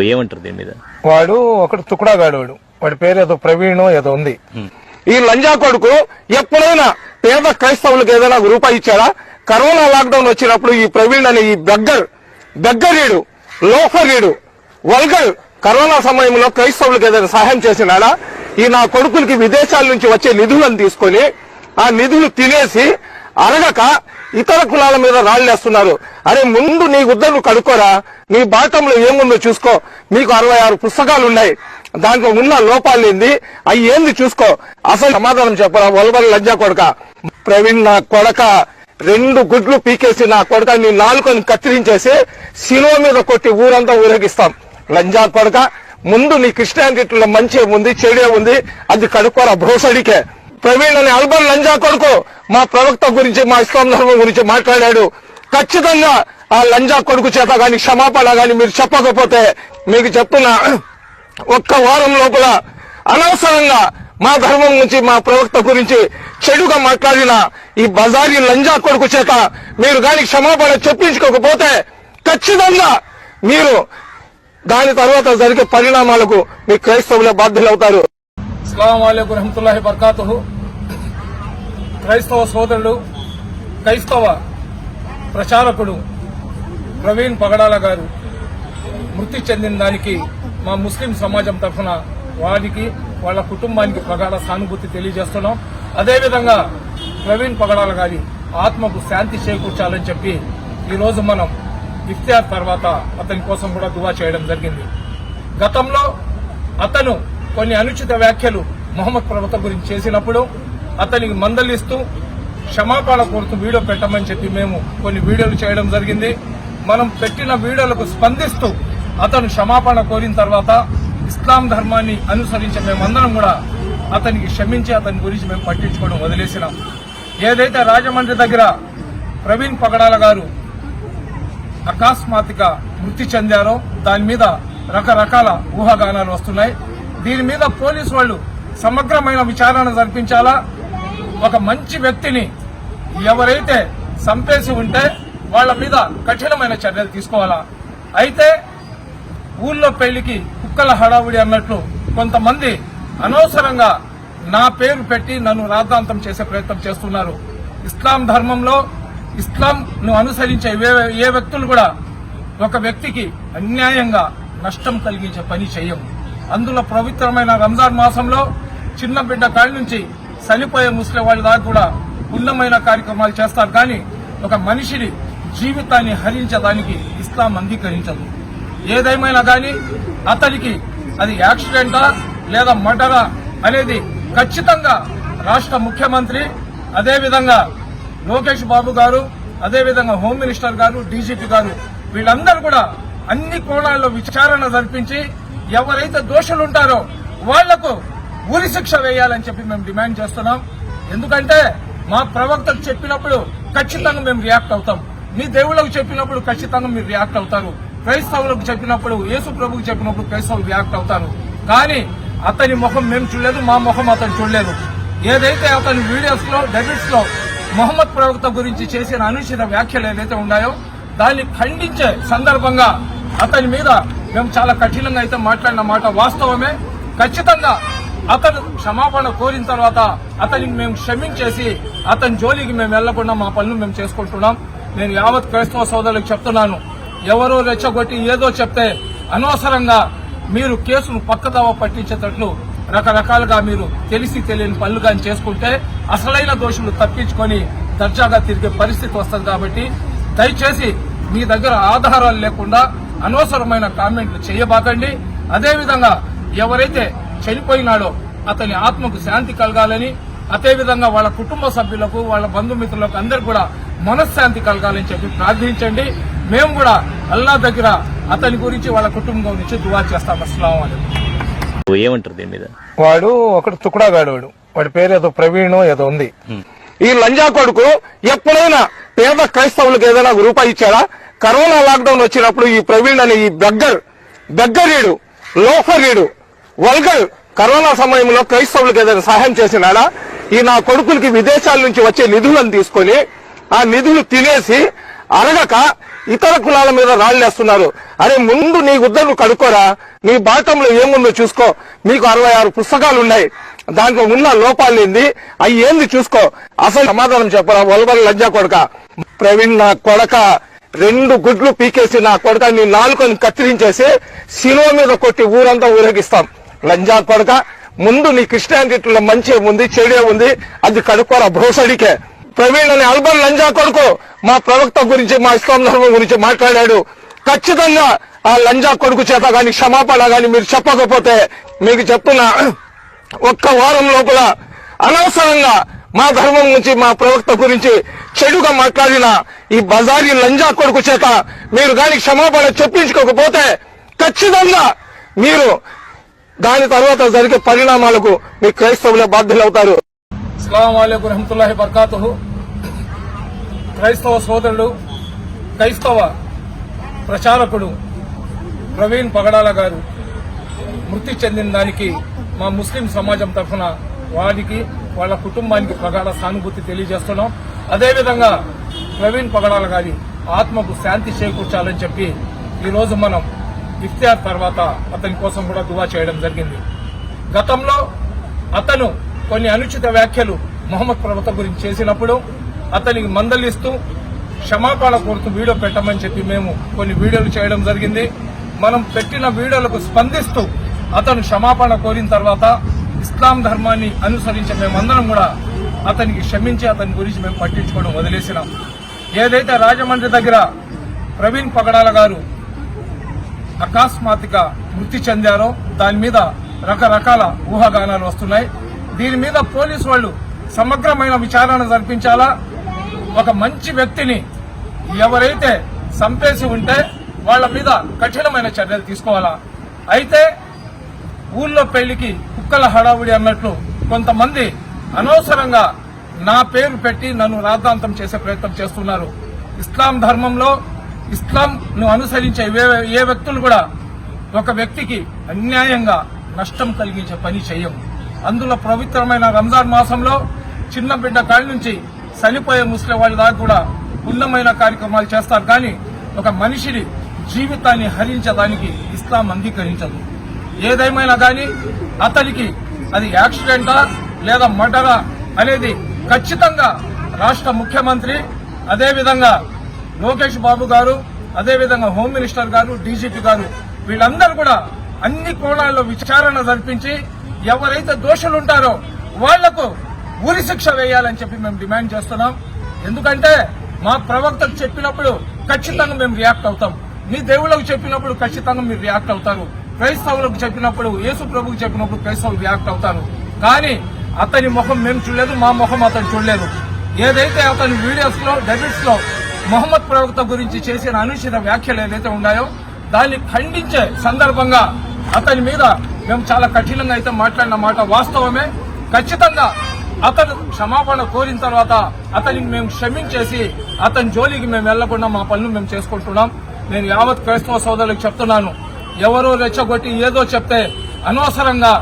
ఏమంటారు దీని మీద? వాడు ఒకడు తుకుడాగాడు వాడు. వాడి పేరు ఏదో ప్రవీణ్ ఏదో ఉంది. ఈ లంజా కొడుకు ఎప్పుడైనా పేద క్రైస్తవులకు ఏదైనా రూపాయి ఇచ్చాడా? కరోనా లాక్డౌన్ వచ్చినప్పుడు ఈ ప్రవీణ్ అనే ఈ బెగ్గర్ బెగ్గరీడు లోఫరీడు వల్గర్ కరోనా సమయంలో క్రైస్తవులకు ఏదైనా సహాయం చేసినాడా? ఈ నా కొడుకులకి విదేశాల నుంచి వచ్చే నిధులను తీసుకొని ఆ నిధులు తినేసి అరగక ఇతర కులాల మీద రాళ్ళేస్తున్నారు అరే ముందు నీ ఉద్దరు కడుక్కోరా. నీ బాటంలో ఏముందో చూసుకో. మీకు అరవై ఆరు పుస్తకాలు ఉన్నాయి. దాంట్లో ఉన్న లోపాలు ఏంది? అవి ఏంది చూసుకో. అసలు సమాధానం చెప్పరా? వల్బల్ లజ్జా కొడక. ప్రవీణ్ నా కొడక. రెండు గుడ్లు పీకేసి నా కొడక నీ నాలుకని కత్తిరించేసి శిలువ మీద కొట్టి ఊరంతా ఊరేగిస్తాం. లంజా కొడక ముందు నీ క్రిస్టియానిటీలో మంచి ఉంది చెడే ఉంది. అది కడుక్కోరా భ్రోసడికే. ప్రవీణ్ అనే అల్బన్ లంజా కొడుకు మా ప్రవక్త గురించి మా ఇస్లాం ధర్మం గురించి మాట్లాడాడు. ఖచ్చితంగా ఆ లంజా కొడుకు చేత గాని క్షమాపణ గాని మీరు చెప్పకపోతే మీకు చెప్తున్నా. ఒక్క వారం లోపల అనవసరంగా మా ధర్మం నుంచి మా ప్రవక్త గురించి చెడుగా మాట్లాడిన ఈ బజారీ లంజా కొడుకు చేత మీరు గాని క్షమాపణ చెప్పించుకోకపోతే ఖచ్చితంగా మీరు దాని తర్వాత జరిగే పరిణామాలకు మీ క్రైస్తవులే బాధ్యులవుతారు. అస్సలం అయికు రహమతుల్లాహి బర్కాతు క్రైస్తవ సోదరుడు క్రైస్తవ ప్రచారకుడు ప్రవీణ్ పగడాల గారు మృతి చెందిన దానికి మా ముస్లిం సమాజం తరఫున వారికి వాళ్ళ కుటుంబానికి ప్రగాఢ సానుభూతి తెలియజేస్తున్నాం. అదేవిధంగా ప్రవీణ్ పగడాల గారి ఆత్మకు శాంతి చేకూర్చాలని చెప్పి ఈరోజు మనం ఇఫ్తియార్ తర్వాత అతని కోసం కూడా దువా చేయడం జరిగింది. గతంలో అతను కొన్ని అనుచిత వ్యాఖ్యలు మొహమ్మద్ ప్రవక్త గురించి చేసినప్పుడు అతనికి మందలిస్తూ క్షమాపణ కోరుతూ వీడియో పెట్టమని చెప్పి మేము కొన్ని వీడియోలు చేయడం జరిగింది. మనం పెట్టిన వీడియోలకు స్పందిస్తూ అతను క్షమాపణ కోరిన తర్వాత ఇస్లాం ధర్మాన్ని అనుసరించే మేమందరం కూడా అతనికి క్షమించి అతని గురించి మేము పట్టించుకోవడం వదిలేసినాం. ఏదైతే రాజమండ్రి దగ్గర ప్రవీణ్ పగడాల గారు అకస్మాత్తుగా మృతి చెందారో దాని మీద రకరకాల ఊహాగానాలు వస్తున్నాయి. దీని మీద పోలీసు వాళ్ళు సమగ్రమైన విచారణ జరిపించాలా? ఒక మంచి వ్యక్తిని ఎవరైతే సంపేసి ఉంటే వాళ్ళ మీద కఠినమైన చర్యలు తీసుకోవాలా? అయితే ఊళ్ళో పెళ్ళికి కుక్కల హడావుడి అన్నట్లు కొంతమంది అనవసరంగా నా పేరు పెట్టి నన్ను రాద్ధాంతం చేసే ప్రయత్నం చేస్తున్నారు. ఇస్లాం ధర్మంలో ఇస్లాం ను అనుసరించే ఏ- ఏ వ్యక్తులు కూడా ఒక వ్యక్తికి అన్యాయంగా నష్టం కలిగించే పని చేయము. అందులో పవిత్రమైన రంజాన్ మాసంలో చిన్న బిడ్డ కాడి నుంచి చనిపోయే ముస్లిం వాళ్ళ దాకా కూడా పుణ్యమైన కార్యక్రమాలు చేస్తారు. కానీ ఒక మనిషిని జీవితాన్ని హరించడానికి ఇస్లాం అంగీకరించదు. ఏదేమైనా కానీ అతనికి అది యాక్సిడెంటా లేదా మర్డరా అనేది ఖచ్చితంగా రాష్ట్ర ముఖ్యమంత్రి అదేవిధంగా లోకేష్ బాబు గారు అదేవిధంగా హోమ్ మినిస్టర్ గారు డీజీపీ గారు వీళ్ళందరూ కూడా అన్ని కోణాల్లో విచారణ జరిపించి ఎవరైతే దోషులు ఉంటారో వాళ్ళకు ఉరి శిక్ష వేయాలని చెప్పి మేము డిమాండ్ చేస్తున్నాం. ఎందుకంటే మా ప్రవక్తకు చెప్పినప్పుడు ఖచ్చితంగా మేము రియాక్ట్ అవుతాం. మీ దేవుళ్ళకు చెప్పినప్పుడు ఖచ్చితంగా మీరు రియాక్ట్ అవుతారు. క్రైస్తవులకు చెప్పినప్పుడు యేసు ప్రభుకు చెప్పినప్పుడు క్రైస్తవులు రియాక్ట్ అవుతారు. కానీ అతని ముఖం మేము చూడలేదు మా ముఖం అతను చూడలేదు. ఏదైతే అతని వీడియోస్లో డెబిట్స్లో మొహమ్మద్ ప్రవక్త గురించి చేసిన అనుచిత వ్యాఖ్యలు ఏదైతే ఉన్నాయో దాన్ని ఖండించే సందర్భంగా అతని మీద మేము చాలా కఠినంగా అయితే మాట్లాడిన మాట వాస్తవమే. ఖచ్చితంగా అతను క్షమాపణ కోరిన తర్వాత అతనికి మేము క్షమించేసి అతని జోలికి మేము వెళ్ళకుండా మా పనులు మేము చేసుకుంటున్నాం. నేను యావత్ క్రైస్తవ సోదరులకు చెప్తున్నాను. ఎవరో రెచ్చగొట్టి ఏదో చెప్తే అనవసరంగా మీరు కేసును పక్కదావ పట్టించేటట్లు రకరకాలుగా మీరు తెలిసి తెలియని పనులు కానీ చేసుకుంటే అసలైన దోషులు తప్పించుకొని దర్జాగా తిరిగే పరిస్థితి వస్తుంది కాబట్టి దయచేసి మీ దగ్గర ఆధారాలు లేకుండా అనవసరమైన కామెంట్లు చేయబాకండి. అదేవిధంగా ఎవరైతే చనిపోయినాడో అతని ఆత్మకు శాంతి కలగాలని అదేవిధంగా వాళ్ళ కుటుంబ సభ్యులకు వాళ్ళ బంధుమిత్రులకు అందరు కూడా మనశ్శాంతి కలగాలని చెప్పి ప్రార్థించండి. మేము కూడా అల్లా దగ్గర అతని గురించి వాళ్ళ కుటుంబం గురించి దువా చేస్తాం. అస్సలం ఏమంటారు దీని మీద? వాడు ఒకడు తుకుడాగాడు వాడు. వాడి పేరు ఏదో ప్రవీణ్ ఏదో ఉంది. ఈ లంజా కొడుకు ఎప్పుడైనా పేద క్రైస్తవులకు ఏదైనా రూపాయి ఇచ్చాడా? కరోనా లాక్డౌన్ వచ్చినప్పుడు ఈ ప్రవీణ్ అనే ఈ బెగ్గర్ బెగ్గరీడు లోఫరీడు వల్గర్ కరోనా సమయంలో క్రైస్తవులకు ఏదైనా సహాయం చేసినాడా? ఈ నా కొడుకులకి విదేశాల నుంచి వచ్చే నిధులను తీసుకొని ఆ నిధులు తినేసి అరగక ఇతర కులాల మీద రాళ్ళేస్తున్నారు. అరే ముందు నీ గుద్దలు కడుక్కోరా. నీ బాటంలో ఏముందో చూసుకో. మీకు అరవై ఆరు పుస్తకాలు ఉన్నాయి దాంట్లో ఉన్న లోపాలు ఏంది? అవి ఏంది చూసుకో. అసలు సమాధానం చెప్పరా? వలబల్ లజ్జ కొడక. ప్రవీణ్ నా కొడక. రెండు గుడ్లు పీకేసి నా కొడక నీ నాలుకని కత్తిరించేసి శిలువ మీద కొట్టి ఊరంతా ఊరేగిస్తాం. లంజా కొడక ముందు నీ క్రిస్టియానిటీలో మంచి ఉంది చెడే ఉంది అది కడుక్కోరా భోసడికే. ప్రవీణ్ అనే అల్బన్ లంజా కొడుకు మా ప్రవక్త గురించి మా ఇస్లాం ధర్మం గురించి మాట్లాడాడు. ఖచ్చితంగా ఆ లంజా కొడుకు చేత గాని క్షమాపణ గాని మీరు చెప్పకపోతే మీకు చెప్తున్నా ఒక్క వారం లోపల అనవసరంగా మా ధర్మం నుంచి మా ప్రవక్త గురించి చెడుగా మాట్లాడిన ఈ బజారీ లంజా కొడుకు చేత మీరు దానికి క్షమాపణ చెప్పించుకోకపోతే ఖచ్చితంగా మీరు దాని తర్వాత జరిగే పరిణామాలకు మీ క్రైస్తవులే బాధ్యులవుతారు. అస్సలం రహమతుల్లాహి బర్కాతుహు క్రైస్తవ సోదరుడు క్రైస్తవ ప్రచారకుడు ప్రవీణ్ పగడాల గారు మృతి చెందిన దానికి మా ముస్లిం సమాజం తరఫున వారికి వాళ్ళ కుటుంబానికి ప్రగాఢ సానుభూతి తెలియజేస్తున్నాం. అదేవిధంగా ప్రవీణ్ పగడాల గారి ఆత్మకు శాంతి చేకూర్చాలని చెప్పి ఈరోజు మనం ఇఫ్తియార్ తర్వాత అతని కోసం కూడా దువా చేయడం జరిగింది. గతంలో అతను కొన్ని అనుచిత వ్యాఖ్యలు మొహమ్మద్ ప్రవత గురించి చేసినప్పుడు అతనికి మందలిస్తూ క్షమాపణ కోరుతూ వీడియో పెట్టమని చెప్పి మేము కొన్ని వీడియోలు చేయడం జరిగింది. మనం పెట్టిన వీడియోలకు స్పందిస్తూ అతను క్షమాపణ కోరిన తర్వాత ఇస్లాం ధర్మాన్ని అనుసరించే మేమందరం కూడా అతనికి క్షమించి అతని గురించి మేము పట్టించుకోవడం వదిలేసినాం. ఏదైతే రాజమండ్రి దగ్గర ప్రవీణ్ పగడాల గారు అకస్మాత్తుగా మృతి చెందారో దాని మీద రకరకాల ఊహాగానాలు వస్తున్నాయి. దీని మీద పోలీసు వాళ్ళు సమగ్రమైన విచారణ జరిపించాలా? ఒక మంచి వ్యక్తిని ఎవరైతే సంపేసి ఉంటే వాళ్ళ మీద కఠినమైన చర్యలు తీసుకోవాలా? అయితే ఊళ్ళో పెళ్ళికి కుక్కల హడావుడి అన్నట్లు కొంతమంది అనవసరంగా నా పేరు పెట్టి నన్ను రాద్ధాంతం చేసే ప్రయత్నం చేస్తున్నారు. ఇస్లాం ధర్మంలో ఇస్లాంను అనుసరించే ఏ- ఏ వ్యక్తులు కూడా ఒక వ్యక్తికి అన్యాయంగా నష్టం కలిగించే పని చేయం అందులో పవిత్రమైన రంజాన్ మాసంలో చిన్న బిడ్డ కాడి నుంచి చనిపోయే ముస్లిం వాళ్ళ దాకా కూడా పుణ్యమైన కార్యక్రమాలు చేస్తారు. కానీ ఒక మనిషిని జీవితాన్ని హరించడానికి ఇస్లాం అంగీకరించదు. ఏదేమైనా కానీ అతనికి అది యాక్సిడెంటా లేదా మటరా అనేది ఖచ్చితంగా రాష్ట్ర ముఖ్యమంత్రి అదేవిధంగా లోకేష్ బాబు గారు అదేవిధంగా హోమ్ మినిస్టర్ గారు డీజీపీ గారు వీళ్ళందరూ కూడా అన్ని కోణాల్లో విచారణ జరిపించి ఎవరైతే దోషులుంటారో వాళ్ళకు ఉరి శిక్ష వేయాలని చెప్పి మేము డిమాండ్ చేస్తున్నాం. ఎందుకంటే మా ప్రవక్తకు చెప్పినప్పుడు ఖచ్చితంగా మేము రియాక్ట్ అవుతాం. మీ దేవుళ్ళకు చెప్పినప్పుడు ఖచ్చితంగా మీరు రియాక్ట్ అవుతారు. క్రైస్తవులకు చెప్పినప్పుడు యేసు ప్రభుకు చెప్పినప్పుడు క్రైస్తవులు రియాక్ట్ అవుతారు. కానీ అతని ముఖం మేము చూడలేదు మా ముఖం అతను చూడలేదు. ఏదైతే అతని వీడియోస్లో డెబిట్స్లో మొహమ్మద్ ప్రవక్త గురించి చేసిన అనుచిత వ్యాఖ్యలు ఏదైతే ఉన్నాయో దాన్ని ఖండించే సందర్భంగా అతని మీద మేము చాలా కఠినంగా అయితే మాట్లాడిన మాట వాస్తవమే. ఖచ్చితంగా అతను క్షమాపణ కోరిన తర్వాత అతనికి మేము క్షమించేసి అతని జోలికి మేము వెళ్ళకుండా మా పనులు మేము చేసుకుంటున్నాం. నేను యావత్ క్రైస్తవ సోదరులకు చెప్తున్నాను. ఎవరో రెచ్చగొట్టి ఏదో చెప్తే అనవసరంగా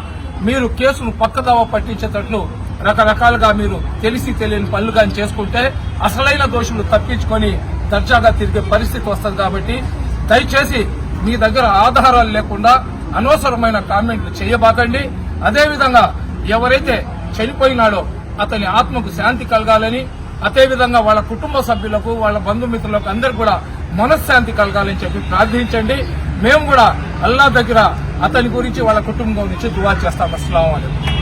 మీరు కేసును పక్కదవ పట్టించేటట్లు రకరకాలుగా మీరు తెలిసి తెలియని పనులు కానీ చేసుకుంటే అసలైన దోషులు తప్పించుకొని దర్జాగా తిరిగే పరిస్థితి వస్తుంది కాబట్టి దయచేసి మీ దగ్గర ఆధారాలు లేకుండా అనవసరమైన కామెంట్లు చేయబాకండి. అదేవిధంగా ఎవరైతే చనిపోయినాడో అతని ఆత్మకు శాంతి కలగాలని అదేవిధంగా వాళ్ళ కుటుంబ సభ్యులకు వాళ్ళ బంధుమిత్రులకు అందరు కూడా మనశ్శాంతి కలగాలని చెప్పి ప్రార్థించండి. మేము కూడా అల్లా దగ్గర అతని గురించి వాళ్ళ కుటుంబం నుంచి దువా చేస్తాం. అస్సలం